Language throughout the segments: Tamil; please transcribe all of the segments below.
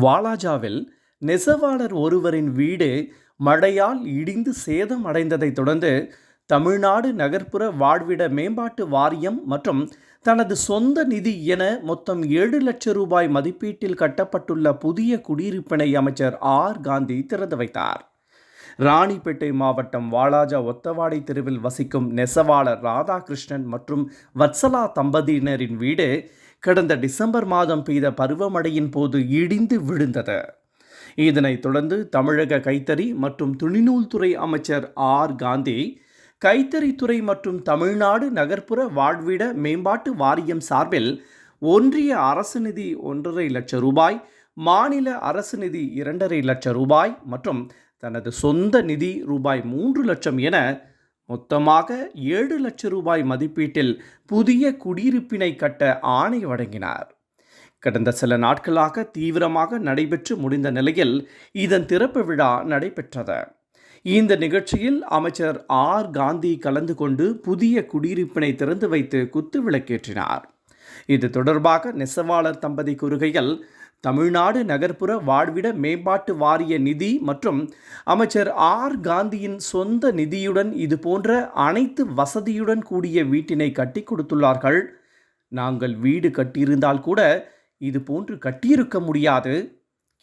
வாலாஜாவில் நெசவாளர் ஒருவரின் வீடு மழையால் இடிந்து சேதம் அடைந்ததைத் தொடர்ந்து தமிழ்நாடு நகர்ப்புற வாழ்விட மேம்பாட்டு வாரியம் மற்றும் தனது சொந்த நிதி என மொத்தம் ஏழு லட்சம் ரூபாய் மதிப்பீட்டில் கட்டப்பட்டுள்ள புதிய குடியிருப்பினை அமைச்சர் ஆர். காந்தி திறந்து வைத்தார். ராணிப்பேட்டை மாவட்டம் வாலாஜா ஒத்தவாடை தெருவில் வசிக்கும் நெசவாளர் ராதாகிருஷ்ணன் மற்றும் வத்சலா தம்பதியினரின் வீடு கடந்த டிசம்பர் மாதம் பெய்த பருவமழையின் போது இடிந்து விழுந்தது. இதனைத் தொடர்ந்து தமிழக கைத்தறி மற்றும் துணிநூல்துறை அமைச்சர் ஆர். காந்தி கைத்தறித்துறை மற்றும் தமிழ்நாடு நகர்ப்புற வாழ்விட மேம்பாட்டு வாரியம் சார்பில் ஒன்றிய அரசு நிதி ஒன்றரை லட்சம் ரூபாய் மாநில அரசு நிதி இரண்டரை லட்சம் ரூபாய் மற்றும் தனது சொந்த நிதி ரூபாய் மூன்று லட்சம் என மொத்தமாக ஏழு லட்சம் ரூபாய் மதிப்பீட்டில் புதிய குடியிருப்பினை கட்ட ஆணை வழங்கினார். கடந்த சில நாட்களாக தீவிரமாக நடைபெற்று முடிந்த நிலையில் இதன் திறப்பு விழா நடைபெற்றது. இந்த நிகழ்ச்சியில் அமைச்சர் ஆர். காந்தி கலந்து கொண்டு புதிய குடியிருப்பினை திறந்து வைத்து குத்து விளக்கேற்றினார். இது தொடர்பாக நெசவாளர் தம்பதி கூறுகையில் தமிழ்நாடு நகர்ப்புற வாழ்விட மேம்பாட்டு வாரிய நிதி மற்றும் அமைச்சர் ஆர். காந்தியின் சொந்த நிதியுடன் இது போன்ற அனைத்து வசதியுடன் கூடிய வீட்டினை கட்டி கொடுத்துள்ளார்கள். நாங்கள் வீடு கட்டியிருந்தால் கூட இது போன்று கட்டியிருக்க முடியாது.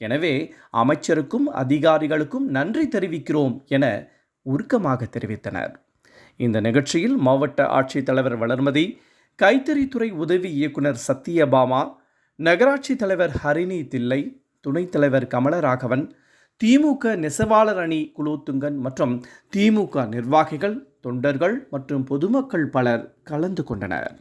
எனவே அமைச்சருக்கும் அதிகாரிகளுக்கும் நன்றி தெரிவிக்கிறோம் என உருக்கமாக தெரிவித்தனர். இந்த நிகழ்ச்சியில் மாவட்ட ஆட்சித்தலைவர் வளர்மதி கைத்தறித்துறை உதவி இயக்குனர் சத்தியபாமா நகராட்சி தலைவர் ஹரிணி தில்லை துணைத் தலைவர் கமலராகவன் திமுக நெசவாளர் அணி குலோத்துங்கன் மற்றும் திமுக நிர்வாகிகள் தொண்டர்கள் மற்றும் பொதுமக்கள் பலர் கலந்து கொண்டனர்.